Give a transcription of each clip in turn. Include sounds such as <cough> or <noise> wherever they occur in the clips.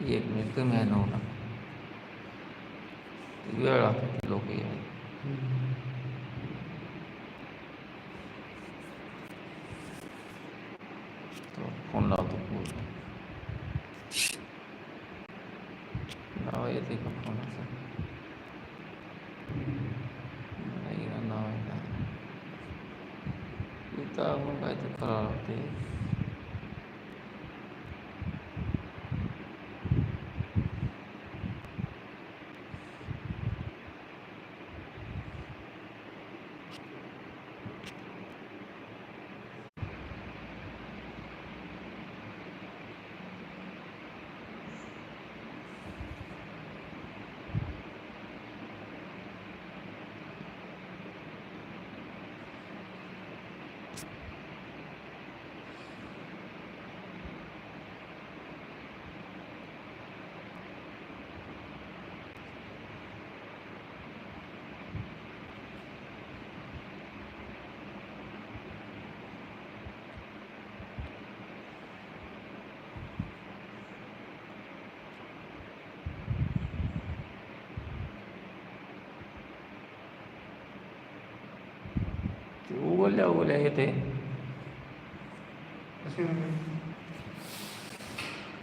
एक मिनिट कमी आहे नऊ वेळ लागते लोक यायला तो फोन लावतो पूर्ण. नाव येते का फोनाचा नाही ना नाव आहे का इथं आपण काय ते करावं लागते ते उघडल्या उघडल्या येते.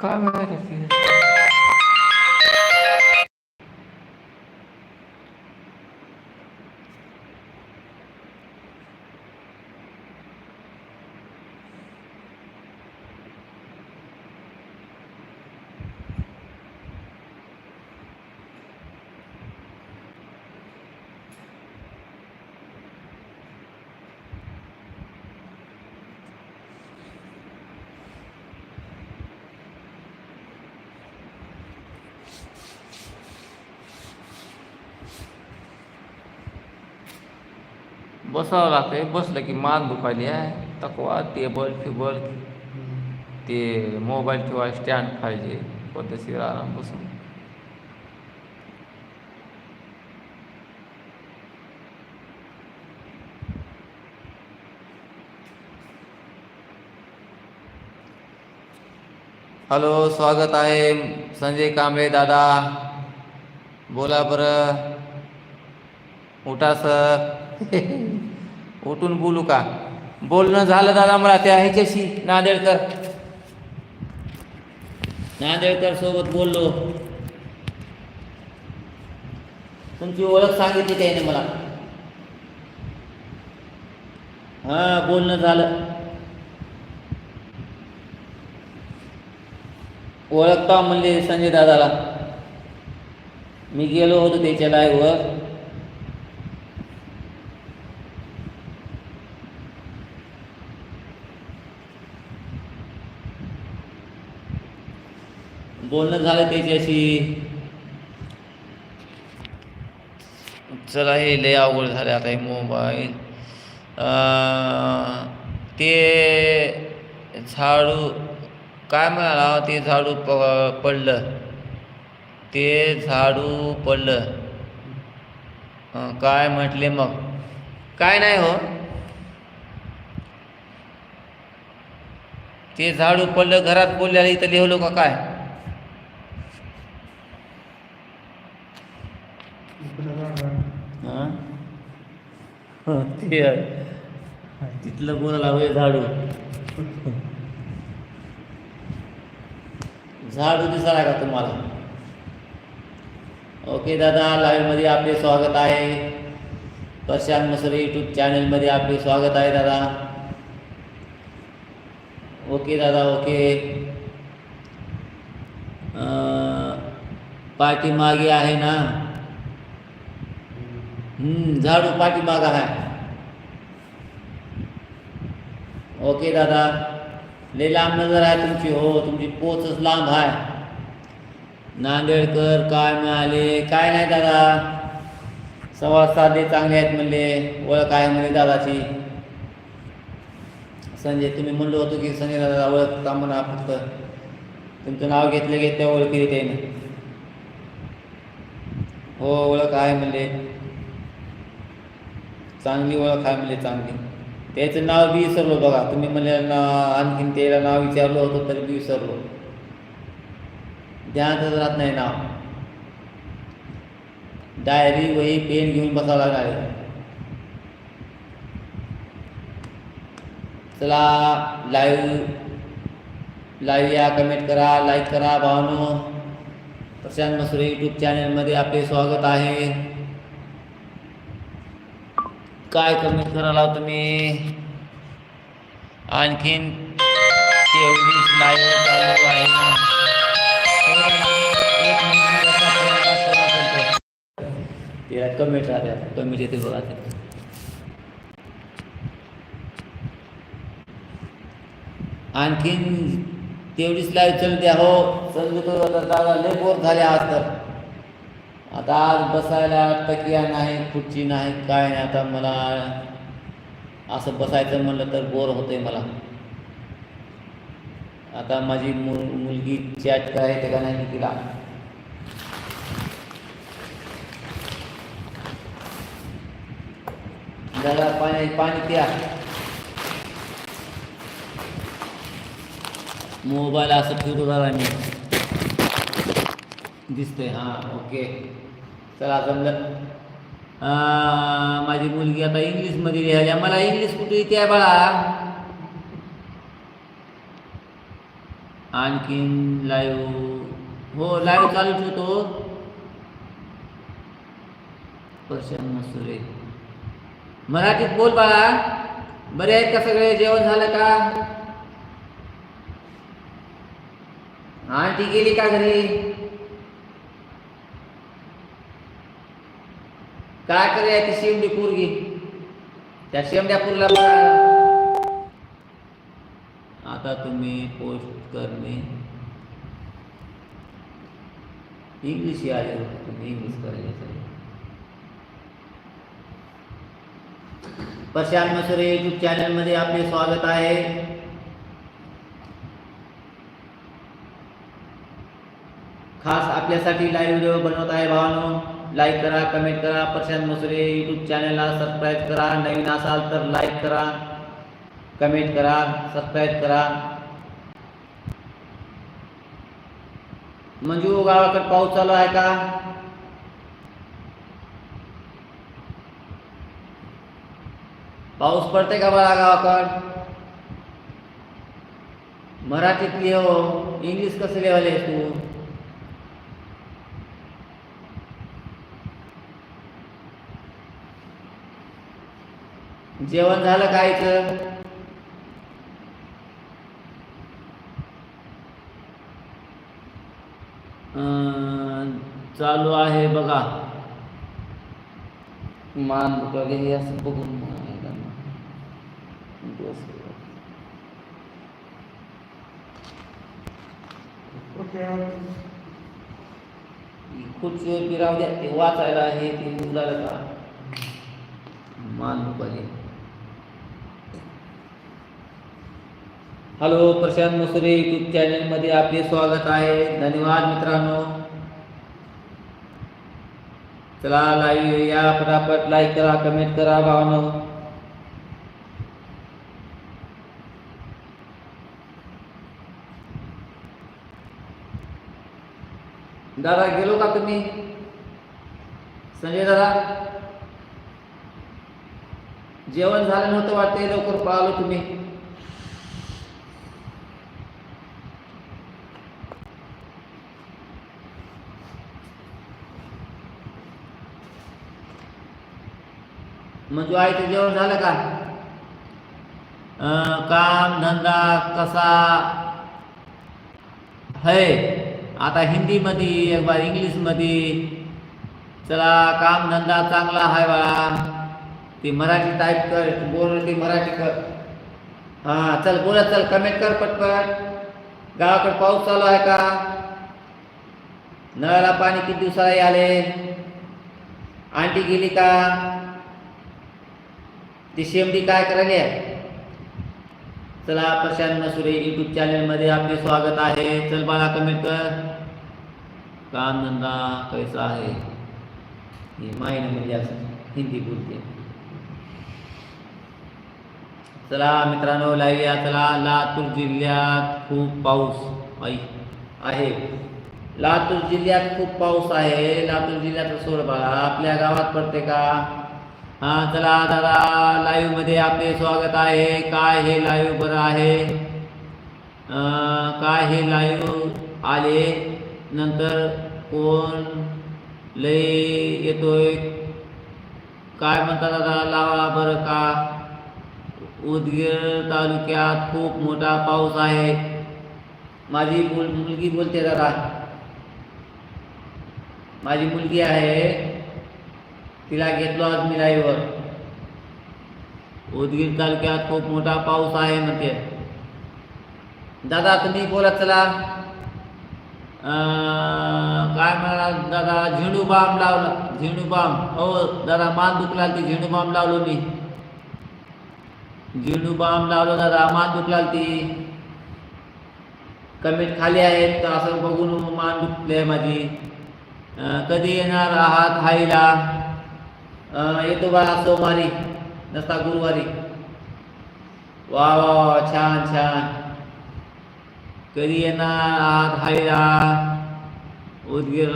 काय माहिती बसावं लागतंय. बसलं की मान दुखायली आहे. तकवा टेबल फिबल ते मोबाईल किंवा स्टँड पाहिजे. पद्धतशीर आराम बसून? हॅलो स्वागत आहे संजय कांबळे दादा. बोला बरं. उठा सर. <laughs> उठून बोलू का? बोलणं झालं दादा मला त्या ह्याच्याशी नांदेडकर नांदेडकर सोबत बोललो. तुमची ओळख सांगितली त्याने मला. हा बोलणं झालं. ओळखता म्हणले संजय दादाला. मी गेलो होतो त्याच्या लाईव्हवर बोलणं झालं त्याच्याशी. चला हे लय अवघड झालं आता हे मोबाईल ते झाडू काय म्हणाला हो, ते झाडू प पडलं. ते झाडू पडलं. काय म्हटले मग? काय नाही हो. ते झाडू पडलं घरात बोलल्याला इथं लिहलो का काय हं? हं, ते आहे. तिथलं बोलायला होय झाडू? झाडू दिसायला का तुम्हाला? ओके दादा लाईव्हमध्ये आपले स्वागत आहे. प्रशांत मसरे यूट्यूब चॅनलमध्ये आपले स्वागत आहे दादा. ओके दादा ओके. पाठीमागे आहे ना? झाडू पाठीमाग आहे. ओके दादा. लय लांब नजर आहे तुमची. हो तुमची पोचच लांब आहे. नांदेडकर काय मिळाले? काय नाही दादा. संवाद साधे चांगले आहेत म्हणले. ओळख आहे म्हणले दादाची. संजय तुम्ही म्हणलो होतो की संजय दादा ओळखता म्हणा फक्त. तुमचं नाव घेतलं घेतल्या ओळखी त्याने हो ओळख आहे म्हणले. चांगली ओळख आहे म्हणजे चांगली. त्याचं नाव बी विसरलो बघा. तुम्ही म्हणले ना आणखीन त्याला नाव विचारलं होतं तरी बी विसरलो. ध्यानातच राहत नाही नाव. डायरी वही पेन घेऊन बसावं लागणार आहे. चला लाईव्ह लाईव्ह या कमेंट करा लाईक करा भावनो. प्रशांत मसुरे यूट्यूब चॅनलमध्ये आपले स्वागत आहे. काय कमेंट करायला तुम्ही आणखीन तेवढीच लाईव्ह चालू आहे. तिला कमेंट राहते कमेंट येते बघा आणखीन तेवढीच लाईव्ह चालू द्या. हो समजतो दादा लय बोर झाले आज तर. आता आज बसायला तकिया नाही खुर्ची नाही काय नाही. आता मला असं बसायचं म्हणलं तर बोर होते मला. आता माझी मुल मुलगी चॅट करायचे का नाही तिला? दादा पाणी पाणी प्या. मोबाईल असं फिरू झाला मी. दिसतंय हां ओके. चला अं, माझी मुलगी आता इंग्लिशमध्ये लिहायला. मला इंग्लिश कुठे येते आहे बाळा? लाईव्ह हो लाईव्ह चालू ठेवतो प्रशांत मसुरे मराठीत बोल बाळा. बरे आहेत का सगळे? जेवण झालं का? आंटी गेली का घरी? काय करे ती शेमडी पोरगी? त्या आता तुम्ही पोस्ट करणे. इंग्लिश ही तुम्ही इंग्लिश करायचं मसुरे यूट्यूब आपले स्वागत आहे. खास आपल्यासाठी लाईव्ह व्हिडिओ बनवत आहे भावानो. लाईक करा, कमेंट करा प्रशांत मसुरे यूट्यूब चॅनलला सबस्क्राईब करा, नवीन असाल तर लाईक करा, कमेंट करा सबस्क्राईब करा। मंजू गावाकडे पाऊस चालू आहे का? पाऊस पडते का बाळा गावाकड? मराठीत लिहो, इंग्लिश कसं लिहायला तू? जेवण झालं कायचं अं, चालू आहे बघा. मान वगैरे हे असं बघून. खुर्चीवर राहू द्या ते वाचायला हे ते मुलाला का? मान दुखाली हॅलो प्रशांत मसुरे यूट्यूब चॅनलमध्ये आपले स्वागत आहे. धन्यवाद मित्रांनो. चला लाईव्ह या पटापट लाईक करा कमेंट करा भावनो. दादा गेलो का तुम्ही? संजय दादा? जेवण झालं नव्हतं वाटते लवकर पळालो तुम्ही. मंजू ते जेवण झालं का? काम धंदा कसा? है आता हिंदीमध्ये एक बार इंग्लिशमध्ये. चला काम धंदा चांगला आहे बाळा ती मराठी टाईप कर बोल ती मराठी कर. हां चल बोला चल कमेंट कर पटपट. गावाकडे पाऊस चालू आहे का? नळाला पाणी किती दिवसाला आले आंटी गेली का? ती शेमडी काय करायली आहे चला प्रशांत मसुरे यूट्यूब चॅनलमध्ये आपले स्वागत आहे. चल बाळा कमेंट कर. काम धंदा कैसा आहे? हे मायने म्हणजे असं हिंदी बोलते. चला मित्रांनो लाईव्ह या. चला लातूर जिल्ह्यात खूप पाऊस आहे. लातूर जिल्ह्यात खूप पाऊस आहे. लातूर जिल्ह्यात सोड बाळा आपल्या गावात पडते का? हा चला दादा लाईव्हमध्ये आपले स्वागत आहे. काय हे लाईव्ह बरं आहे? काय हे लाईव्ह आले? नंतर कोण लय येतोय? काय म्हणता दादा लावा बरं का? उदगीर तालुक्यात खूप मोठा पाऊस आहे. माझी मुल मुलगी बोलते दादा. माझी मुलगी आहे. तिला घेतलो आज मी लाईव्हवर उदगीर तालुक्यात खूप मोठा पाऊस आहे म्हणते दादा तुम्ही बोलत चला। काय म्हणा दादा झेंडू बाम लावला झेंडू बाम। हो दादा मान दुखला ती झेंडू बाम लावलो मी। झेंडू बाम लावलो दादा मान दुखला ती। कमेंट खाली आहेत तर असं बघून मान दुखले माझी। कधी येणार आहात हायला? अं, येतो बा सोमवारी नसता गुरुवारी. वा वा वा छान छान. कधी येणार आहात हायला उदगीर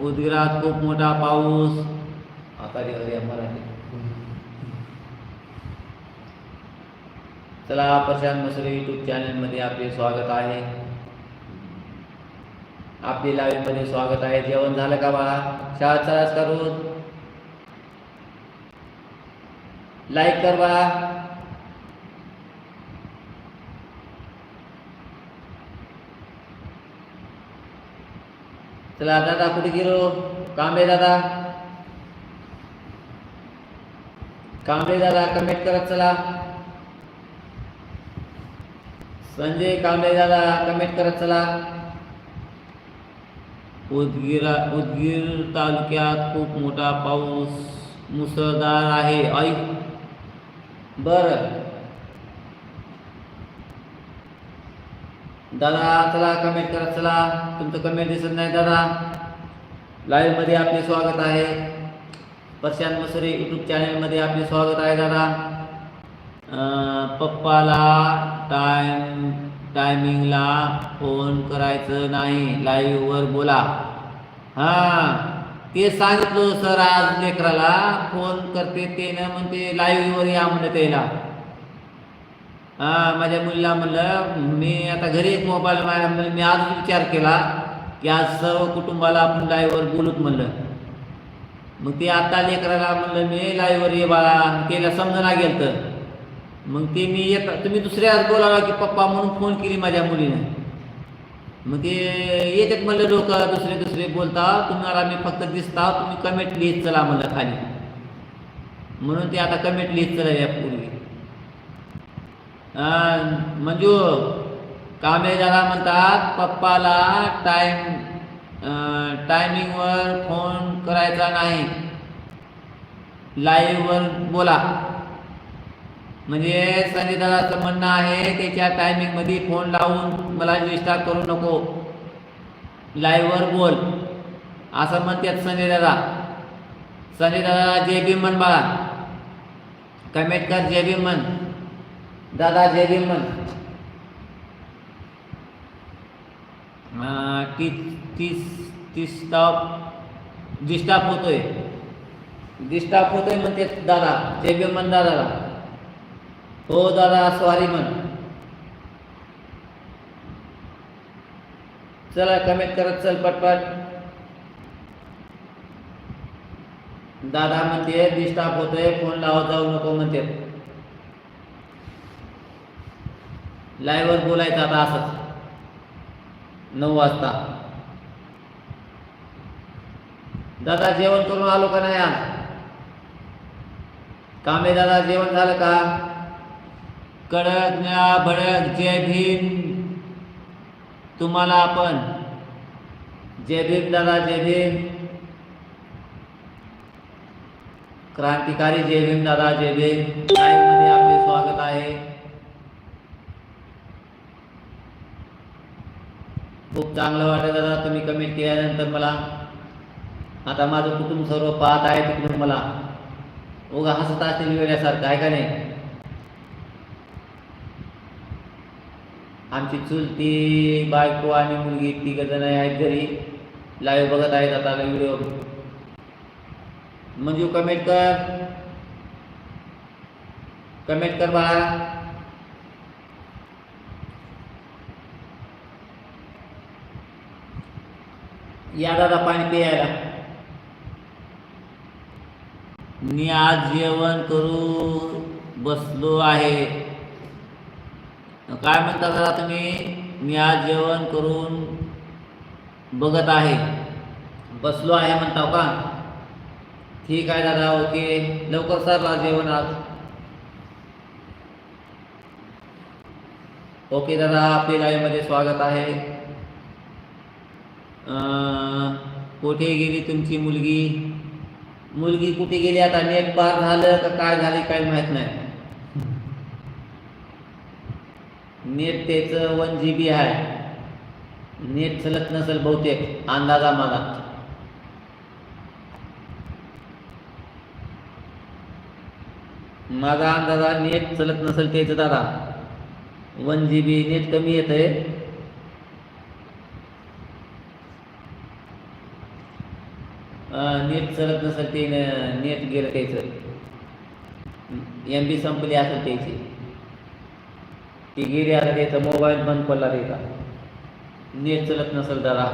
उदगीरात खूप मोठा पाऊस. आता अरे मराठी. चला प्रशांत मसरे यूट्यूब चॅनलमध्ये आपले स्वागत आहे. आपली लाईव्हमध्ये स्वागत आहे. जेवण झालं का बाळा? शाळा चलाच करून? लाईक कर चला दादा कुठे गेलो? कांबळे दादा. कांबळे दादा कमेंट करत चला. संजय कांबळे दादा कमेंट करत चला. उदगीरा उदगीर तालुक्यात खूप मोठा पाऊस मुसळधार आहे. ऐक. बर. दादा चला कमेंट करा चला. तुमचं कमेंट दिसत नाही दादा. लाईव्हमध्ये आपले स्वागत आहे. प्रशांत मसरे यूट्यूब चॅनलमध्ये आपले स्वागत आहे दादा. पप्पाला टाइम टायमिंगला फोन करायचं नाही. लाईव्हवर बोला. हां. ते सांगितलं सर आज लेकराला फोन करते ते ना म्हणते लाईव्हवर या म्हणत त्याला. हां माझ्या मुलीला म्हणलं मी आता घरी एक मोबाईल माझ्या म्हणलं मी आज विचार केला की आज सर्व कुटुंबाला आपण लाईव्हवर बोलूत म्हणलं. मग ते आता लेकराला म्हणलं मी लाईव्हवर ये बाळा त्याला समजना गेलं तर मग ते मी येत तुम्ही दुसऱ्याच बोलावा की पप्पा म्हणून फोन केली माझ्या मुलीनं. मग ते येतात म्हणलं लोक दुसरे दुसरे बोलता तुम्हाला आम्ही फक्त दिसता तुम्ही कमेंट लिहित चला म्हणलं खाली. म्हणून ते आता कमेंट लिहित चला या पूर्वी मंजू कामे दादा म्हणतात पप्पाला टाईम टायमिंगवर फोन करायचा नाही. लाईव्हवर बोला. म्हणजे संजय दादाचं म्हणणं आहे त्याच्या टायमिंगमध्ये फोन लावून मला विस्तार करू नको. लाईव्हवर बोल. असं म्हणतात संजय दादा. संजय दादा जे बी म्हण बाळा. कमेंट कर जे बी म्हण. दादा जे बी म्हण. अं, ती तीस तीस स्टॉप डिस्टॉप होतोय. डिस्टॉप होतोय म्हणते दादा. जे बी म्हण दादाला. हो दादा सॉरी म्हण. चला कमेंट करत चल पटपट. दादा म्हणते डिस्टर्ब होतोय फोन लावत जाऊ नको म्हणते. लाईव्हवर बोलायचं आता असंच. नऊ वाजता. दादा जेवण करून आलो का नाही आज? कामे दादा जेवण झालं का? कडक निळा भडक जय भीम. तुम्हाला आपण जय भीम दादा जय भीम क्रांतिकारी जय भीम दादा जय भीम लाईव्हमध्ये आपले स्वागत आहे. खूप चांगलं वाटत दादा तुम्ही कमेंट केल्यानंतर मला. आता माझं कुटुंब सर्व पाहत आहे तिकडून मला. उगा हसत असतील वेळेसारखं आहे का नाही? आमची चुलती बायको आणि मुलगी तिघ जण आहेत घरी. लाईव्ह बघत आहेत आता व्हिडिओ मंजू कमेंट कर. कमेंट कर बाळा. या दादा पाणी प्यायला. मी आज जेवण करू बसलो आहे. काय म्हणता दादा तुम्ही? मी आज जेवण करून बघत आहे. बसलो आहे म्हणता का? ठीक आहे दादा ओके. लवकर सरला जेवण आज. ओके दादा आपल्या लाईव्हमध्ये स्वागत आहे. कुठे गेली तुमची मुलगी? मुलगी कुठे गेली? आता नेट पार झालं का काय झाले काय माहीत नाही. नेट त्याचं वन जी बी आहे. नेट चलत नसेल बहुतेक अंदाजा मागा माझा अंदाजा नेट चलत नसेल त्याचं दादा. वन जी बी नेट कमी येत आहे नेट चलत नसेल ते नेट गेलं त्याचं. एम बी संपली असेल त्याची. ती गेली आता मोबाईल बंद पडला त्याचा नेट चलत नसेल दादा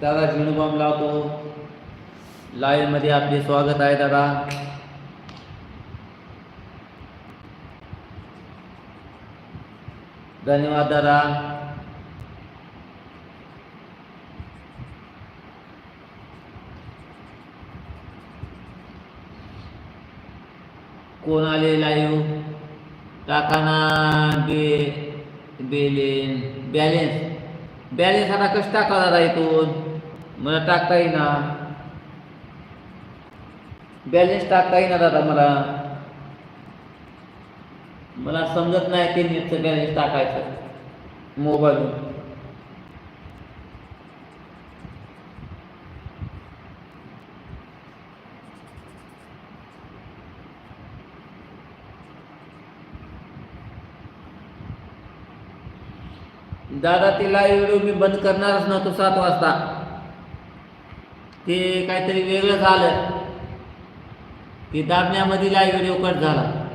दादा झिणूबॉम्ब लावतो. लाईव्हमध्ये आपले स्वागत आहे दादा. धन्यवाद दादा. कोण आले लाईव्ह टाकाना बे बेलेन बॅलेन्स बॅलेन्स आता कसं टाका दादा इथून मला टाकता येईना. बॅलेन्स टाकता येईना दादा मला. मला समजत नाही ते नेटचं बॅलेन्स टाकायचं. मोबाईलवर दादा ते लाईव्ह व्हिडिओ मी बंद करणारच नव्हतो सात वाजता. ते काहीतरी वेगळं झालं. ते दाबण्यामध्ये लाईव्ह व्हिडिओ कट झाला.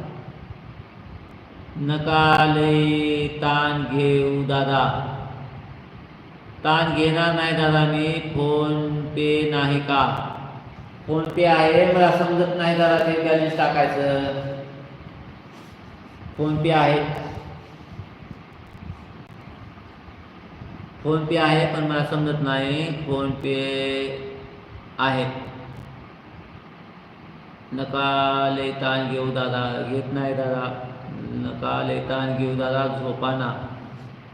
नका लय ताण घेऊ दादा. ताण घेणार नाही दादा मी. फोन पे नाही का? फोन पे आहे मला समजत नाही दादा ते बॅलन्स टाकायचं. फोन पे आहे. फोन पे आहे पण मला समजत नाही. फोन पे आहे. नका लय ताण घेऊ दादा. घेत नाही दादा. नका लय ताण घेऊ दादा. झोपाना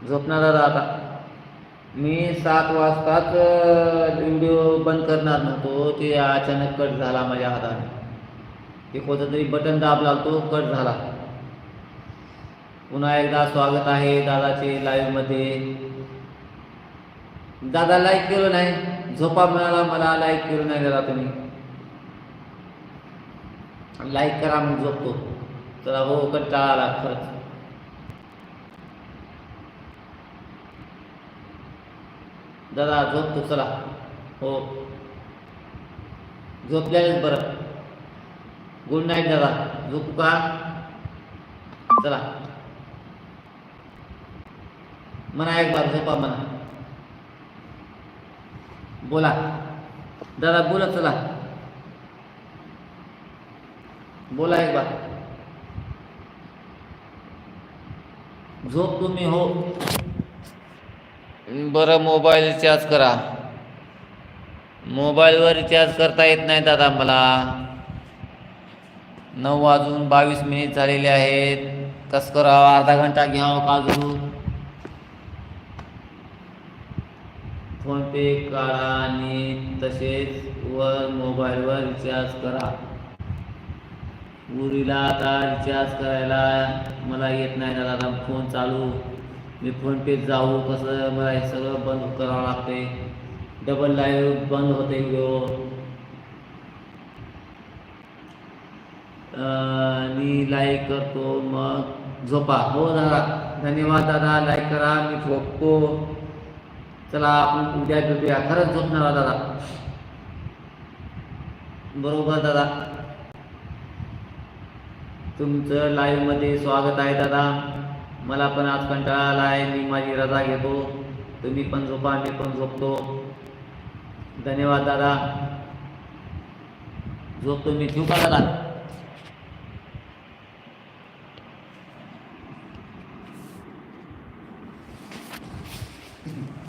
झोपणार दादा आता. मी सात वाजताच व्हिडिओ बंद करणार नव्हतो. ते अचानक कट झाला माझ्या हाताने. ते कोणतं तरी बटन दाबला तो कट झाला. पुन्हा एकदा स्वागत आहे दादाचे लाईव्हमध्ये दादा लाईक केलं नाही. झोपा मिळाला मला लाईक केलं नाही दादा तुम्ही. लाईक करा मग झोपतो. चला हो कंटाळा आला खरंच. दादा झोपतो चला. हो. झोपल्यानेच बरं. गुड नाईट दादा. झोपू का? चला. म्हणा एक बार झोपा म्हणा. बोला. दादा बोला चला. बोला एक बार. झोप तुम्ही हो. बरं मोबाईल रिचार्ज करा. मोबाईलवर रिचार्ज करता येत नाही दादा मला. नऊ वाजून बावीस मिनिट झालेले आहेत. कसं करावं? अर्धा घंटा घ्यावं काजून फोनपे काढा आणि तसेच वर मोबाईलवर रिचार्ज करा. उरीला आता रिचार्ज करायला मला येत नाही ना दादा फोन चालू. मी फोनपे जाऊ कसं मला हे सगळं बंद करावं लागते डबल लाईव्ह बंद होते व्हिडिओ. आणि लाईक करतो मग झोपा. हो दादा धन्यवाद दादा लाईक करा. मी झोपतो. चला आपण उद्या भेटूया. खरंच झोपणार दादा. बरोबर दादा. तुमचं लाईव्हमध्ये स्वागत आहे दादा. मला पण आज कंटाळा आला आहे मी माझी रजा घेतो. तुम्ही पण झोपा मी पण झोपतो. धन्यवाद दादा. झोपतो मी ठेवू का दादा?